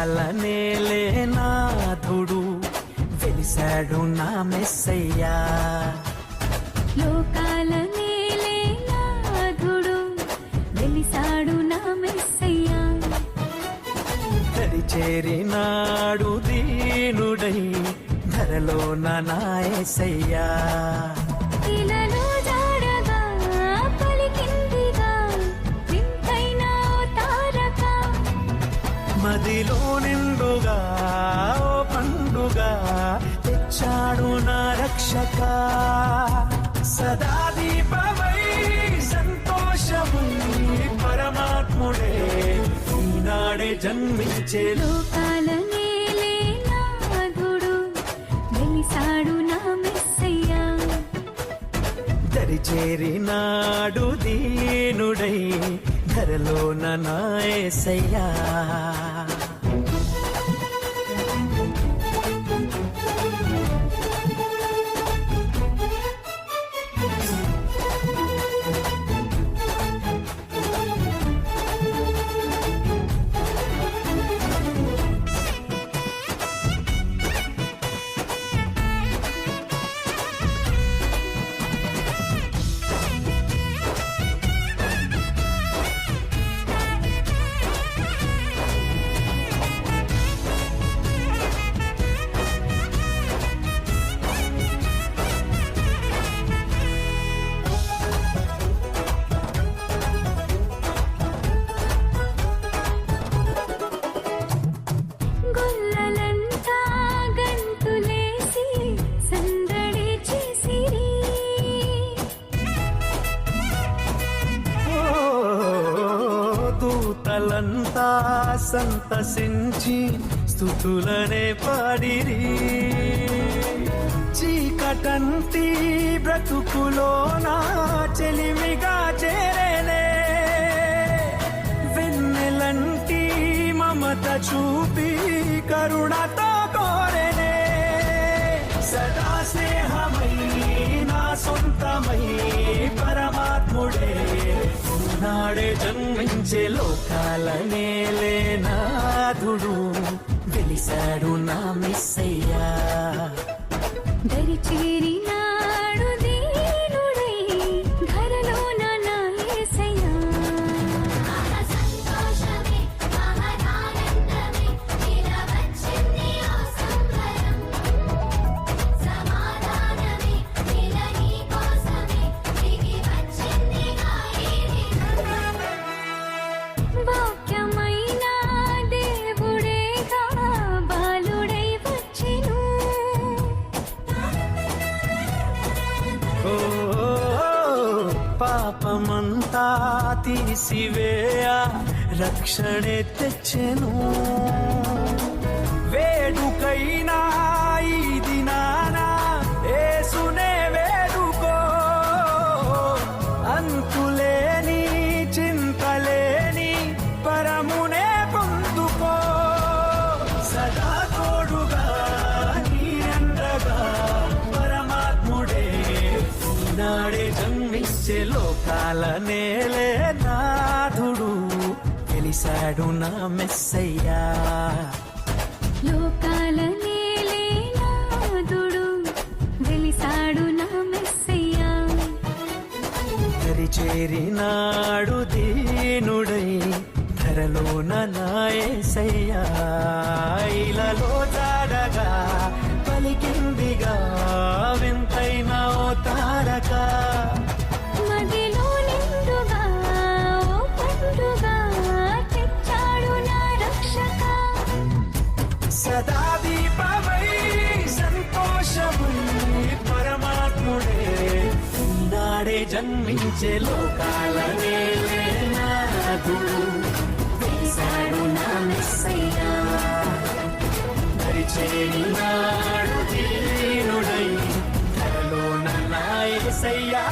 లోకాల నేలే నాథుడు వెలిశాడు నా మెస్సయ్యా. లోకాల నేలే నాథుడు వెలిసాడు నా మెస్సయ్యా. దరి చేరినాడు దీనుడై ధరలో నాయసయ్యా మదిలో నిండుగా ఓ పండుగ తెచ్చాడు నా రక్షక. సదా దీపమై సంతోషము పరమాత్ముడే ఈనాడే జన్మించే లోకాల వెలిసాడు నా మెస్సయ్యా. దరి చేరినాడు దీనుడై ధరలో నాయసయ్యా సంతసించి స్థుతులనే పాడిరి. చీకటంటి బ్రతుకులోన చెలిమిగా చేరేనే వెన్నెలంటి మమత చూపి కరుణతో కోరెనే సదా స్నేహమై నాడే జన్మించే లోకాల నేలే నాథుడు. వెలిశాడు నా మిస్సయ్యా. దరి పాపమంతా తీసివేయ రక్షణే తెచ్చెను. లోకాల నేలే నాథుడు తెలిసాడు నా మెస్సయ్యా. లోకాల నేలే నాదుడు వెలిసాడు నా మెస్సయ్యా. చేరినాడు దీనుడై ధరలో నాయసయ్యా జన్మించే లోకాల నేలే వేశాడు నా మెస్సయ్యా పరిచేరి నాడు దీనుడై. ధరలో నాయసయ్యా